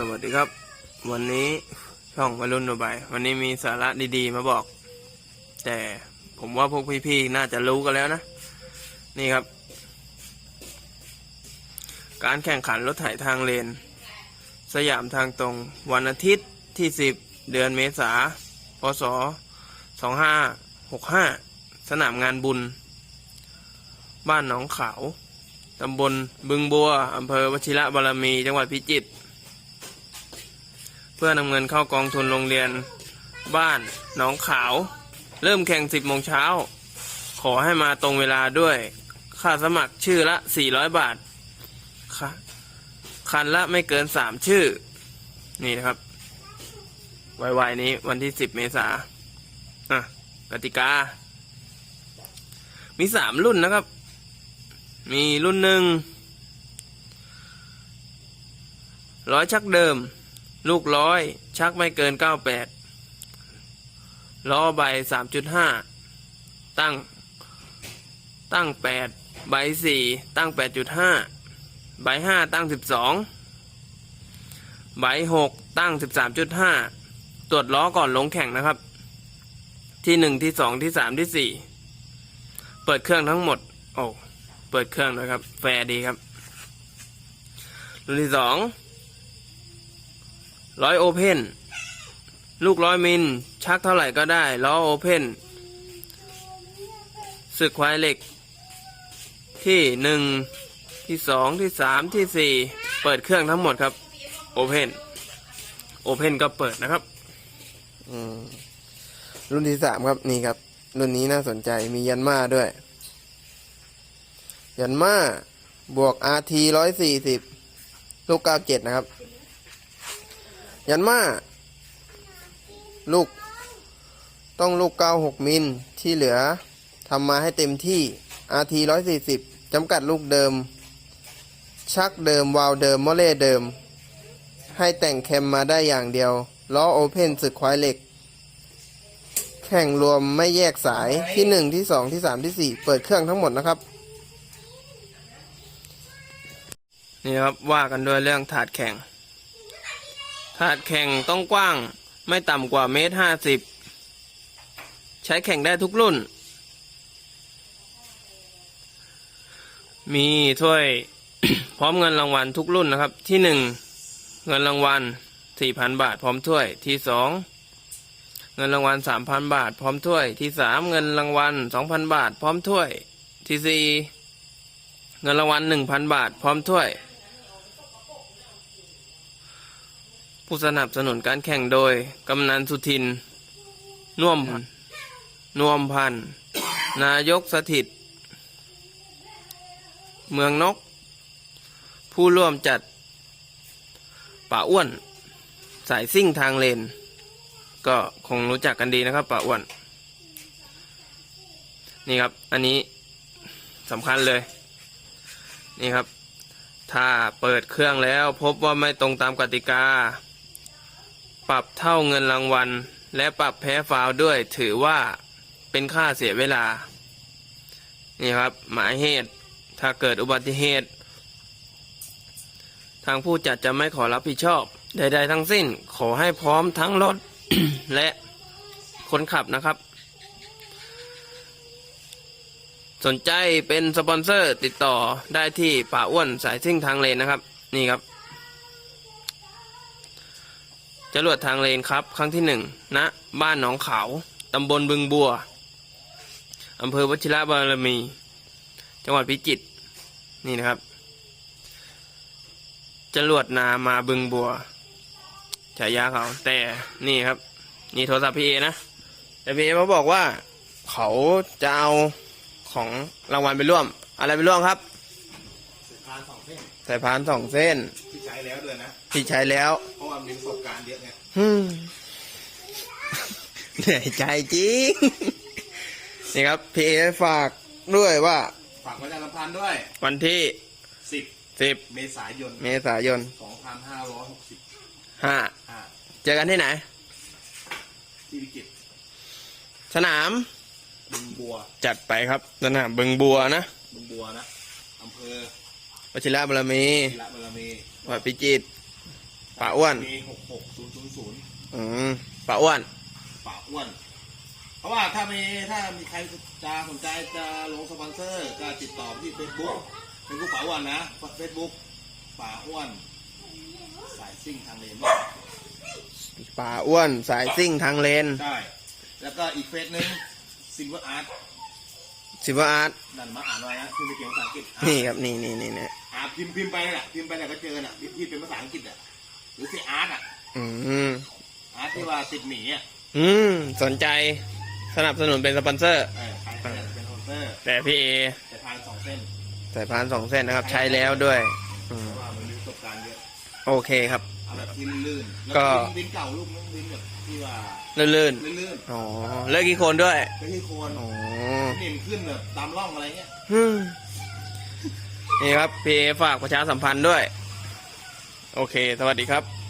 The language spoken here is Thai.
สวัสดีครับ วันนี้ช่องวรุณโนบายวันนี้มีสาระดีๆ มาบอก แต่ผมว่าพวกพี่ๆน่าจะรู้กันแล้วนะ นี่ครับ การแข่งขันรถไถทางเลน สยามทางตรง วันอาทิตย์ที่ 10 เดือนเมษาพศ 2565 สนามงานบุญ บ้านหนองขาวตำบลบึงบัว อำเภอวชิระบารมี จังหวัดพิจิตร เพื่อนำเงินเข้ากองทุนโรงเรียน บ้านหนองขาว เริ่มแข่ง 10โมงเช้า ขอให้มาตรงเวลาด้วย ค่าสมัครชื่อละ 400 บาทค่ะคันละไม่เกิน 3 ชื่อ นี่นะครับไวๆนี้วันที่ 10 เมษาอะกติกา มี 3 รุ่นนะครับ มีรุ่นหนึ่งร้อยชักเดิม ลูกร้อย ชักไม่เกินเก้าแปดล้อใบสามจุดห้าตั้ง ตั้งแปดใบสี่ตั้งแปดจุดห้าใบห้าตั้งสิบสองใบหกตั้งสิบสามจุดห้าตรวจล้อก่อนลงแข่งนะครับ ที่หนึ่งที่สองที่สามที่สี่เปิดเครื่องทั้งหมด โอ้ เปิดเครื่องนะครับ แฟร์ดีครับรุ่นที่สอง ร้อยโอเพนลูกร้อยมิล ชักเท่าไหร่ก็ได้ ล้อโอเพนสึกควายเหล็ก ที่หนึ่งที่สองที่สามที่สี่เปิดเครื่องทั้งหมดครับ โอเพนโอเพนก็เปิดนะครับอืมรุ่นที่สามครับนี่ครับ รุ่นนี้น่าสนใจมียันมาด้วย ยันมาบวก RT ร้อยสี่สิบลูกเก้าเจ็ดนะครับ ยันมาลูก ต้องลูกเก้าหกมิลที่เหลือทำมาให้เต็มที่ RT ร้อยสี่สิบจำกัดลูกเดิม ชักเดิม วาล์วเดิมมอเล่เดิม ให้แต่งแคมมาได้อย่างเดียว ล้อโอเพนสึกควายเหล็ก แข่งรวมไม่แยกสายที่หนึ่งที่สองที่สามที่สี่เปิดเครื่องทั้งหมดนะครับ นี่ครับว่ากันด้วยเรื่องถาดแข่ง ถาดแข่งต้องกว้าง ไม่ต่ำกว่าเมตรห้าสิบใช้แข่งได้ทุกรุ่น มีถ้วยพร้อมเงินรางวัลทุกรุ่นนะครับ ที่หนึ่งเงินรางวัลสี่พันบาท พร้อมถ้วยที่สองเงินรางวัลสามพันบาท พร้อมถ้วยที่สามเงินรางวัลสองพันบาท พร้อมถ้วยที่สี่เงินรางวัลหนึ่งพันบาท พร้อมถ้วย ผู้สนับสนุนการแข่งโดย กำนันสุทินน่วมนวมพันธ์นายกสถิต เมืองนก ผู้ร่วมจัด ป่าอ้วน สายซิ่งทางเลน ก็คงรู้จักกันดีนะครับป่าอ้วน นี่ครับ อันนี้สำคัญเลย นี่ครับ ถ้าเปิดเครื่องแล้วพบว่าไม่ตรงตามกติกา ปรับเท่าเงินรางวัล และปรับแพ้ฟาวด้วยถือว่าเป็นค่าเสียเวลา นี่ครับ หมายเหตุถ้าเกิดอุบัติเหตุ ทางผู้จัดจะไม่ขอรับผิดชอบ ใด ๆ ทั้งสิ้นขอให้พร้อมทั้งรถ และคนขับนะครับ สนใจเป็นสปอนเซอร์ติดต่อได้ที่ป่าอ้วนสายซิ่งทางเลนนะครับ นี่ครับ จรวดทางเลนครับ ครั้งที่หนึ่งณบ้านหนองขาวตำบลบึงบัวอำเภอวชิระบารมี จังหวัดพิจิตรนี่นะครับ จรวดนามาบึงบัวฉายาเขาแต่นี่ครับ นี่โทรศัพท์พี่เอนะ แต่พี่เอเขาบอกว่า เขาจะเอาของรางวัลไปร่วม อะไรไปร่วมครับพานสองเส้นสายพานสองเส้นที่ใช้แล้วด้วยนะที่ใช้แล้ว เพราะว่ามีประสบการณ์เยอะไงฮึมเหนื่อยใจจริง นี่ครับพี่เอฝากด้วยว่า ฝากประชาสัมพันธ์ด้วย วันที่10สิบเมษายนเมษายน2565ห้าเจอกันที่ไหน ที่วิกิตสนามบึงบัวจัดไปครับสนามบึงบัวนะบึงบัวนะอำเภอวชิระบารมีศิระบารมี วัดพิจิตร ป่าอ้วนมีหกหกศูนย์ศูนย์ศูนย์อืมป่าอ้วน ป่าอ้วน เพราะว่าถ้ามีถ้ามีใครจะสนใจจะลงสปอนเซอร์ก็ติดต่อที่เฟซบุ๊กเฟซบุ๊กป่าอ้วนนะเฟซบุ๊กป่าอ้วน สายซิ่งทางเลนป่าอ้วนสายซิ่งทางเลนใช่แล้วก็อีกเฟซหนึงซิงเกิลอาร์ตซิวอาร์ตนั่นมาอ่านไว้นะคือเป็นเขียนภาษาอังกฤษนี่ครับนี่นี่นี่เนี่ยอ่าพิมพ์พิมพ์ไปน่ะพิมพ์ไปน่ะก็เจอน่ะที่ที่เป็นภาษาอังกฤษอะ หรือสิอาร์ตอะ อืม อาร์ตที่ว่าติดหมีอะอืม สนใจสนับสนุนเป็นสปอนเซอร์ เออใครเป็นเป็นโฮสเตอร์แต่พี่เอแต่ทางสองเส้นสายพานสองเส้นนะครับ ใช้แล้วด้วยอืมเพราะว่ามันมีประสบการณ์เยอะโอเคครับ เอาแบบที่ลื่นๆแล้วก็ก็วินเก่าลูกน้องวินแบบที่ว่าลื่นลื่นๆอ๋อเลิกกี่คนด้วยๆก็ที่โคนอ๋อเน่นขึ้นแบบตามร่องอะไรเงี้ยอืมนี่ครับพี่เอฝากประชาสัมพันธ์ด้วย โอเค สวัสดีครับ